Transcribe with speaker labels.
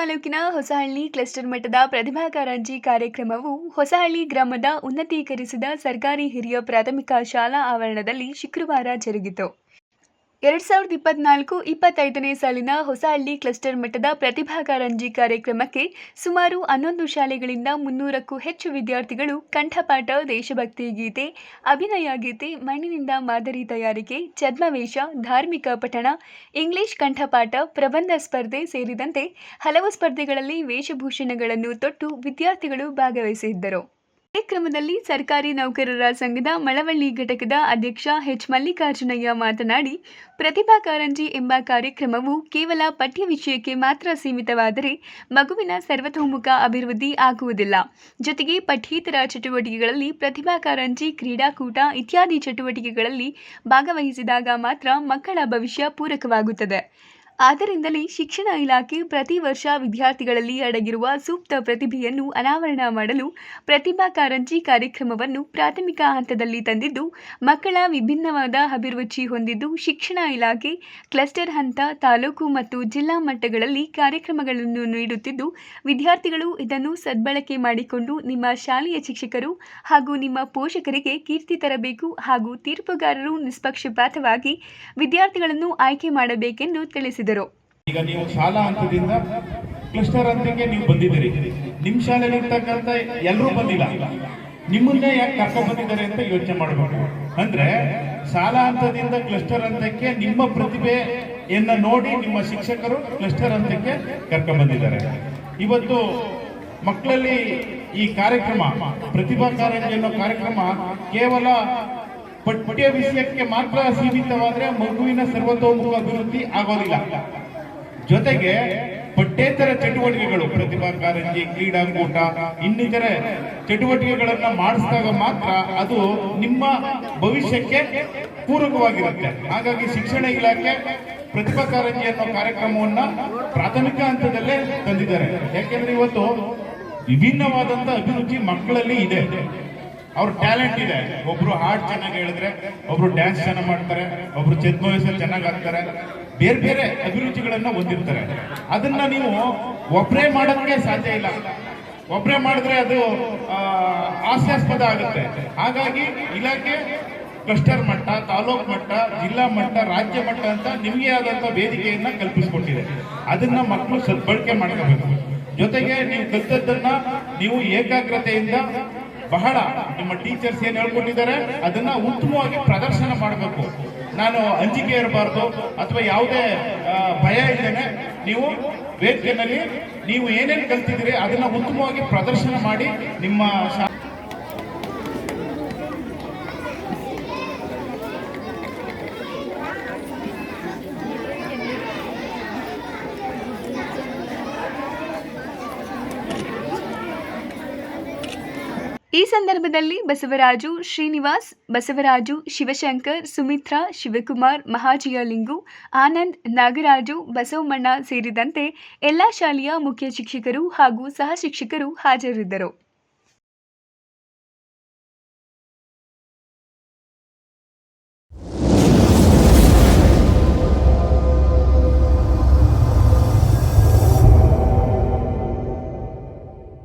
Speaker 1: ತಾಲೂಕಿನ ಹೊಸಹಳ್ಳಿ ಕ್ಲಸ್ಟರ್ ಮಟ್ಟದ ಪ್ರತಿಭಾ ಕಾರಂಜಿ ಕಾರ್ಯಕ್ರಮವು ಹೊಸಹಳ್ಳಿ ಗ್ರಾಮದ ಉನ್ನತೀಕರಿಸಿದ ಸರ್ಕಾರಿ ಹಿರಿಯ ಪ್ರಾಥಮಿಕ ಶಾಲಾ ಆವರಣದಲ್ಲಿ ಶುಕ್ರವಾರ ಜರುಗಿತು. ಎರಡ್ ಸಾವಿರದ ಇಪ್ಪತ್ನಾಲ್ಕು, ಇಪ್ಪತ್ತೈದನೇ ಸಾಲಿನ ಹೊಸಹಳ್ಳಿ ಕ್ಲಸ್ಟರ್ ಮಟ್ಟದ ಪ್ರತಿಭಾ ಕಾರಂಜಿ ಕಾರ್ಯಕ್ರಮಕ್ಕೆ ಸುಮಾರು ಹನ್ನೊಂದು ಶಾಲೆಗಳಿಂದ ಮುನ್ನೂರಕ್ಕೂ ಹೆಚ್ಚು ವಿದ್ಯಾರ್ಥಿಗಳು ಕಂಠಪಾಠ, ದೇಶಭಕ್ತಿ ಗೀತೆ, ಅಭಿನಯ ಗೀತೆ, ಮಣ್ಣಿನಿಂದ ಮಾದರಿ ತಯಾರಿಕೆ, ಛದ್ಮವೇಷ, ಧಾರ್ಮಿಕ ಪಠಣ, ಇಂಗ್ಲಿಷ್ ಕಂಠಪಾಠ, ಪ್ರಬಂಧ ಸ್ಪರ್ಧೆ ಸೇರಿದಂತೆ ಹಲವು ಸ್ಪರ್ಧೆಗಳಲ್ಲಿ ವೇಷಭೂಷಣಗಳನ್ನು ತೊಟ್ಟು ವಿದ್ಯಾರ್ಥಿಗಳು ಭಾಗವಹಿಸಿದ್ದರು. ಕಾರ್ಯಕ್ರಮದಲ್ಲಿ ಸರ್ಕಾರಿ ನೌಕರರ ಸಂಘದ ಮಳವಳ್ಳಿ ಘಟಕದ ಅಧ್ಯಕ್ಷ ಎಚ್ ಮಲ್ಲಿಕಾರ್ಜುನಯ್ಯ ಮಾತನಾಡಿ, ಪ್ರತಿಭಾ ಕಾರಂಜಿ ಎಂಬ ಕಾರ್ಯಕ್ರಮವು ಕೇವಲ ಪಠ್ಯ ವಿಷಯಕ್ಕೆ ಮಾತ್ರ ಸೀಮಿತವಾದರೆ ಮಗುವಿನ ಸರ್ವತೋಮುಖ ಅಭಿವೃದ್ಧಿ ಆಗುವುದಿಲ್ಲ. ಜೊತೆಗೆ ಪಠ್ಯೇತರ ಚಟುವಟಿಕೆಗಳಲ್ಲಿ ಪ್ರತಿಭಾ ಕಾರಂಜಿ, ಕ್ರೀಡಾಕೂಟ ಇತ್ಯಾದಿ ಚಟುವಟಿಕೆಗಳಲ್ಲಿ ಭಾಗವಹಿಸಿದಾಗ ಮಾತ್ರ ಮಕ್ಕಳ ಭವಿಷ್ಯ ಪೂರಕವಾಗುತ್ತದೆ. ಆದ್ದರಿಂದಲೇ ಶಿಕ್ಷಣ ಇಲಾಖೆ ಪ್ರತಿ ವರ್ಷ ವಿದ್ಯಾರ್ಥಿಗಳಲ್ಲಿ ಅಡಗಿರುವ ಸೂಕ್ತ ಪ್ರತಿಭೆಯನ್ನು ಅನಾವರಣ ಮಾಡಲು ಪ್ರತಿಭಾ ಕಾರಂಜಿ ಕಾರ್ಯಕ್ರಮವನ್ನು ಪ್ರಾಥಮಿಕ ಹಂತದಲ್ಲಿ ತಂದಿದ್ದು, ಮಕ್ಕಳ ವಿಭಿನ್ನವಾದ ಅಭಿರುಚಿ ಹೊಂದಿದ್ದು ಶಿಕ್ಷಣ ಇಲಾಖೆ, ಕ್ಲಸ್ಟರ್ ಹಂತ, ತಾಲೂಕು ಮತ್ತು ಜಿಲ್ಲಾ ಮಟ್ಟಗಳಲ್ಲಿ ಕಾರ್ಯಕ್ರಮಗಳನ್ನು ನೀಡುತ್ತಿದ್ದು, ವಿದ್ಯಾರ್ಥಿಗಳು ಇದನ್ನು ಸದ್ಬಳಕೆ ಮಾಡಿಕೊಂಡು ನಿಮ್ಮ ಶಾಲೆಯ ಶಿಕ್ಷಕರು ಹಾಗೂ ನಿಮ್ಮ ಪೋಷಕರಿಗೆ ಕೀರ್ತಿ ತರಬೇಕು ಹಾಗೂ ತೀರ್ಪುಗಾರರು ನಿಷ್ಪಕ್ಷಪಾತವಾಗಿ ವಿದ್ಯಾರ್ಥಿಗಳನ್ನು ಆಯ್ಕೆ ಮಾಡಬೇಕೆಂದು ತಿಳಿಸಿದರು.
Speaker 2: ಈಗ ನೀವು ಶಾಲಾ ಹಂತದಿಂದ ಕ್ಲಸ್ಟರ್ ಹಂತಕ್ಕೆ ನೀವು ಬಂದಿದ್ದೀರಿ. ನಿಮ್ ಶಾಲೆಯಲ್ಲಿ ಇರ್ತಕ್ಕಂಥ ಎಲ್ಲರೂ ಬಂದಿಲ್ಲ. ನಿಮ್ಮನ್ನೇ ಯಾಕೆ ಕರ್ಕೊಂಡ್ ಬಂದಿದ್ದಾರೆ ಅಂತ ಯೋಚನೆ ಮಾಡಬೇಕು. ಅಂದ್ರೆ ಶಾಲಾ ಹಂತದಿಂದ ಕ್ಲಸ್ಟರ್ ಹಂತಕ್ಕೆ ನಿಮ್ಮ ಪ್ರತಿಭೆ ಪ್ರತಿಭೆಯನ್ನ ನೋಡಿ ನಿಮ್ಮ ಶಿಕ್ಷಕರು ಕ್ಲಸ್ಟರ್ ಹಂತಕ್ಕೆ ಕರ್ಕೊಂಡ್ ಬಂದಿದ್ದಾರೆ. ಇವತ್ತು ಮಕ್ಕಳಲ್ಲಿ ಈ ಕಾರ್ಯಕ್ರಮ, ಪ್ರತಿಭಾ ಕಾರಂಜಿ ಅನ್ನೋ ಕಾರ್ಯಕ್ರಮ ಕೇವಲ ಪಠ್ಯ ವಿಷಯಕ್ಕೆ ಮಾತ್ರ ಸೀಮಿತವಾದ್ರೆ ಮಗುವಿನ ಸರ್ವತೋಮುಖ ಅಭಿವೃದ್ಧಿ ಆಗೋದಿಲ್ಲ. ಜೊತೆಗೆ ಪಠ್ಯೇತರ ಚಟುವಟಿಕೆಗಳು, ಪ್ರತಿಭಾ ಕಾರಂಜಿ, ಕ್ರೀಡಾಕೂಟ ಇನ್ನಿತರೆ ಚಟುವಟಿಕೆಗಳನ್ನ ಮಾಡಿಸಿದಾಗ ಮಾತ್ರ ಅದು ನಿಮ್ಮ ಭವಿಷ್ಯಕ್ಕೆ ಪೂರಕವಾಗಿರುತ್ತೆ. ಹಾಗಾಗಿ ಶಿಕ್ಷಣ ಇಲಾಖೆ ಪ್ರತಿಭಾ ಕಾರಂಜಿ ಅನ್ನೋ ಕಾರ್ಯಕ್ರಮವನ್ನ ಪ್ರಾಥಮಿಕ ಹಂತದಲ್ಲೇ ತಂದಿದ್ದಾರೆ. ಯಾಕೆಂದ್ರೆ ಇವತ್ತು ವಿಭಿನ್ನವಾದಂತ ಅಭಿರುಚಿ ಮಕ್ಕಳಲ್ಲಿ ಇದೆ. ಅವ್ರ ಟ್ಯಾಲೆಂಟ್ ಇದೆ. ಒಬ್ರು ಹಾಡ್ ಚೆನ್ನಾಗಿ ಹೇಳಿದ್ರೆ, ಒಬ್ರು ಡ್ಯಾನ್ಸ್ ಚೆನ್ನಾಗಿ ಮಾಡ್ತಾರೆ, ಒಬ್ರು ಛದ್ಮವೇಶಲ್ಲಿ ಚೆನ್ನಾಗಿ ಆಗ್ತಾರೆ ಬೇರೆ ಬೇರೆ ಅಭಿರುಚಿಗಳನ್ನ ಹೊಂದಿರ್ತಾರೆ. ಅದನ್ನ ನೀವು ಒಬ್ಬರೇ ಮಾಡೋದಕ್ಕೆ ಸಾಧ್ಯ ಇಲ್ಲ. ಒಬ್ಬರೇ ಮಾಡಿದ್ರೆ ಅದು ಹಾಸ್ಯಾಸ್ಪದ ಆಗುತ್ತೆ. ಹಾಗಾಗಿ ಇಲಾಖೆ ಕ್ಲಸ್ಟರ್ ಮಟ್ಟ, ತಾಲೂಕು ಮಟ್ಟ, ಜಿಲ್ಲಾ ಮಟ್ಟ, ರಾಜ್ಯ ಮಟ್ಟ ಅಂತ ನಿಮಗೆ ಆದಂತ ವೇದಿಕೆಯನ್ನ ಕಲ್ಪಿಸಿಕೊಟ್ಟಿದೆ. ಅದನ್ನ ಮಕ್ಕಳು ಸದ್ಬಳಕೆ ಮಾಡ್ಕೋಬೇಕು. ಜೊತೆಗೆ ನೀವು ಕಲಿತದ್ದನ್ನ ನೀವು ಏಕಾಗ್ರತೆಯಿಂದ ಬಹಳ ನಿಮ್ಮ ಟೀಚರ್ಸ್ ಏನ್ ಹೇಳ್ಕೊಟ್ಟಿದ್ದಾರೆ? ಅದನ್ನ ಉತ್ತಮವಾಗಿ ಪ್ರದರ್ಶನ ಮಾಡಬೇಕು. ನಾನು ಅಂಜಿಕೆ ಇರಬಾರ್ದು ಅಥವಾ ಯಾವುದೇ ಭಯ ಇದ್ದೇನೆ ನೀವು ವೇದಿಕೆನಲ್ಲಿ ನೀವು ಏನೇನು ಕಲ್ತಿದ್ದೀರಿ ಅದನ್ನ ಉತ್ತಮವಾಗಿ ಪ್ರದರ್ಶನ ಮಾಡಿ ನಿಮ್ಮ
Speaker 1: ಈ ಸಂದರ್ಭದಲ್ಲಿ ಬಸವರಾಜು ಶ್ರೀನಿವಾಸ್, ಬಸವರಾಜು ಶಿವಶಂಕರ್, ಸುಮಿತ್ರಾ, ಶಿವಕುಮಾರ್, ಮಹಾಜಿಯಲಿಂಗು, ಆನಂದ್, ನಾಗರಾಜು, ಬಸವಮಣ್ಣ ಸೇರಿದಂತೆ ಎಲ್ಲ ಶಾಲೆಯ ಮುಖ್ಯ ಶಿಕ್ಷಕರು ಹಾಗೂ ಸಹ ಶಿಕ್ಷಕರು ಹಾಜರಿದ್ದರು.